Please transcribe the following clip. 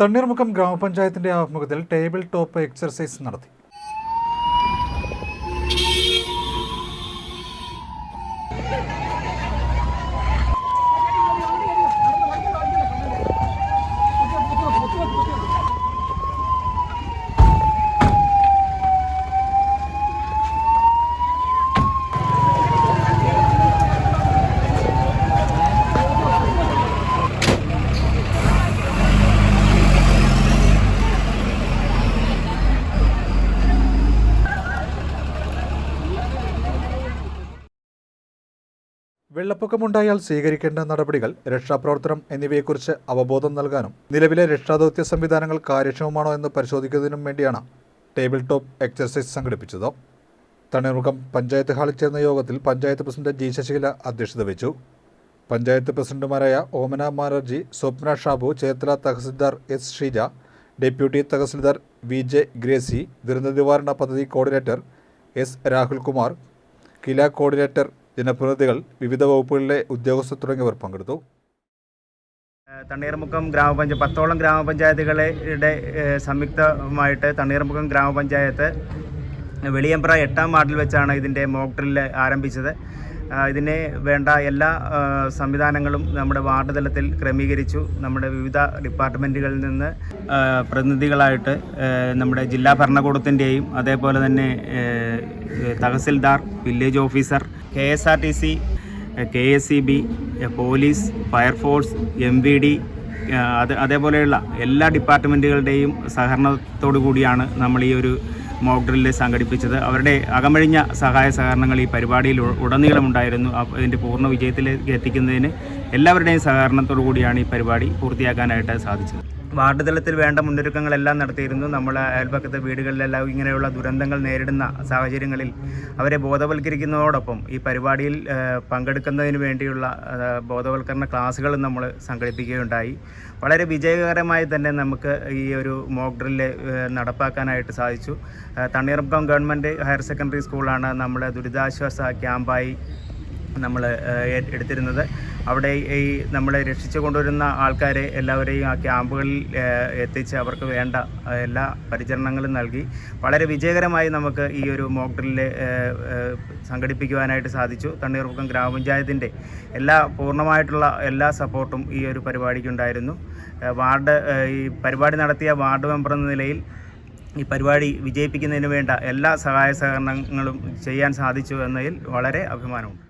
തണ്ണീർമുക്കം ഗ്രാമപഞ്ചായത്തിന്റെ ആഭിമുഖ്യത്തിൽ table top exercise നടത്തി. വെള്ളപ്പൊക്കമുണ്ടായാൽ സ്വീകരിക്കേണ്ട നടപടികൾ രക്ഷാപ്രവർത്തനം എന്നിവയെക്കുറിച്ച് അവബോധം നൽകാനും നിലവിലെ രക്ഷാദൗത്യ സംവിധാനങ്ങൾ കാര്യക്ഷമമാണോ എന്ന് പരിശോധിക്കുന്നതിനും വേണ്ടിയാണ് ടേബിൾ ടോപ്പ് എക്സർസൈസ് സംഘടിപ്പിച്ചത്. തണ്ണീർമുഖം പഞ്ചായത്ത് ഹാളിൽ ചേർന്ന യോഗത്തിൽ പഞ്ചായത്ത് പ്രസിഡന്റ് ജി ശശികല അധ്യക്ഷത വഹിച്ചു. പഞ്ചായത്ത് പ്രസിഡന്റുമാരായ Omana Manarji Swapna Shabu Cherthala tahsildar S Sheeja deputy tahsildar V J Gracy ദുരന്ത നിവാരണ പദ്ധതി coordinator S Rahulkumar Kila coordinator ജനപ്രതിനിധികൾ വിവിധ വകുപ്പുകളിലെ ഉദ്യോഗസ്ഥർ തുടങ്ങിയവർ പങ്കെടുത്തു. തണ്ണീർമുക്കം ഗ്രാമപഞ്ചായത്ത് പത്തോളം ഗ്രാമപഞ്ചായത്തുകളുടെ സംയുക്തമായിട്ട് തണ്ണീർമുക്കം ഗ്രാമപഞ്ചായത്ത് വെളിയമ്പ്ര എട്ടാം വാർഡിൽ വെച്ചാണ് ഇതിന്റെ മോക്ക് ഡ്രില്ല് ആരംഭിച്ചത്. ഇതിനെ വേണ്ട എല്ലാ സംവിധാനങ്ങളും നമ്മുടെ വാർഡ് തലത്തിൽ ക്രമീകരിച്ചു. നമ്മുടെ വിവിധ ഡിപ്പാർട്ട്മെന്റുകളിൽ നിന്ന് പ്രതിനിധികളായിട്ട് നമ്മുടെ ജില്ലാ ഭരണകൂടത്തിന്റെയും അതേപോലെ തന്നെ tahsildar village officer K S R T C K S C B police fire force M V D അത് അതേപോലെയുള്ള എല്ലാ ഡിപ്പാർട്ട്മെന്റുകളുടെയും സഹകരണത്തോടു കൂടിയാണ് നമ്മൾ ഈ ഒരു മോക്ക് ഡ്രില്ല് സംഘടിപ്പിച്ചത്. അവരുടെ അകമഴിഞ്ഞ സഹായ സഹകരണങ്ങൾ ഈ പരിപാടിയിൽ ഉടനീളമുണ്ടായിരുന്നു. അതിന്റെ പൂർണ വിജയത്തിലേക്ക് എത്തിക്കുന്നതിന് എല്ലാവരുടെയും സഹകരണത്തോടു കൂടിയാണ് ഈ പരിപാടി പൂർത്തിയാക്കാനായിട്ട് സാധിച്ചത്. വാർഡ് തലത്തിൽ വേണ്ട മുന്നൊരുക്കങ്ങളെല്ലാം നടത്തിയിരുന്നു. നമ്മൾ അയൽപക്കത്തെ വീടുകളിലെല്ലാം ഇങ്ങനെയുള്ള ദുരന്തങ്ങൾ നേരിടുന്ന സാഹചര്യങ്ങളിൽ അവരെ ബോധവൽക്കരിക്കുന്നതോടൊപ്പം ഈ പരിപാടിയിൽ പങ്കെടുക്കുന്നതിന് വേണ്ടിയുള്ള ബോധവൽക്കരണ ക്ലാസ്സുകളും നമ്മൾ സംഘടിപ്പിക്കുകയുണ്ടായി. വളരെ വിജയകരമായി തന്നെ നമുക്ക് ഈ ഒരു മോക്ക് ഡ്രില്ല് നടപ്പാക്കാനായിട്ട് സാധിച്ചു. തണ്ണീർമുക്കം ഗവൺമെന്റ് ഹയർ സെക്കൻഡറി സ്കൂളാണ് നമ്മൾ ദുരിതാശ്വാസ ക്യാമ്പായി നമ്മൾ എടുത്തിരുന്നത്. അവിടെ ഈ നമ്മളെ രക്ഷിച്ചു കൊണ്ടുവരുന്ന ആൾക്കാരെ എല്ലാവരെയും ആ ക്യാമ്പുകളിൽ എത്തിച്ച് അവർക്ക് വേണ്ട എല്ലാ പരിചരണങ്ങളും നൽകി. വളരെ വിജയകരമായി നമുക്ക് ഈ ഒരു മോക്ക് ഡ്രില്ല് സംഘടിപ്പിക്കുവാനായിട്ട് സാധിച്ചു. തണ്ണീർമുക്കം ഗ്രാമപഞ്ചായത്തിന്റെ എല്ലാ പൂർണമായിട്ടുള്ള എല്ലാ സപ്പോർട്ടും ഈ ഒരു പരിപാടിക്കുണ്ടായിരുന്നു. വാർഡ് ഈ പരിപാടി നടത്തിയ വാർഡ് മെമ്പർ എന്ന നിലയിൽ ഈ പരിപാടി വിജയിപ്പിക്കുന്നതിന് വേണ്ട എല്ലാ സഹായ സഹകരണങ്ങളും ചെയ്യാൻ സാധിച്ചു എന്നതിൽ വളരെ അഭിമാനമുണ്ട്.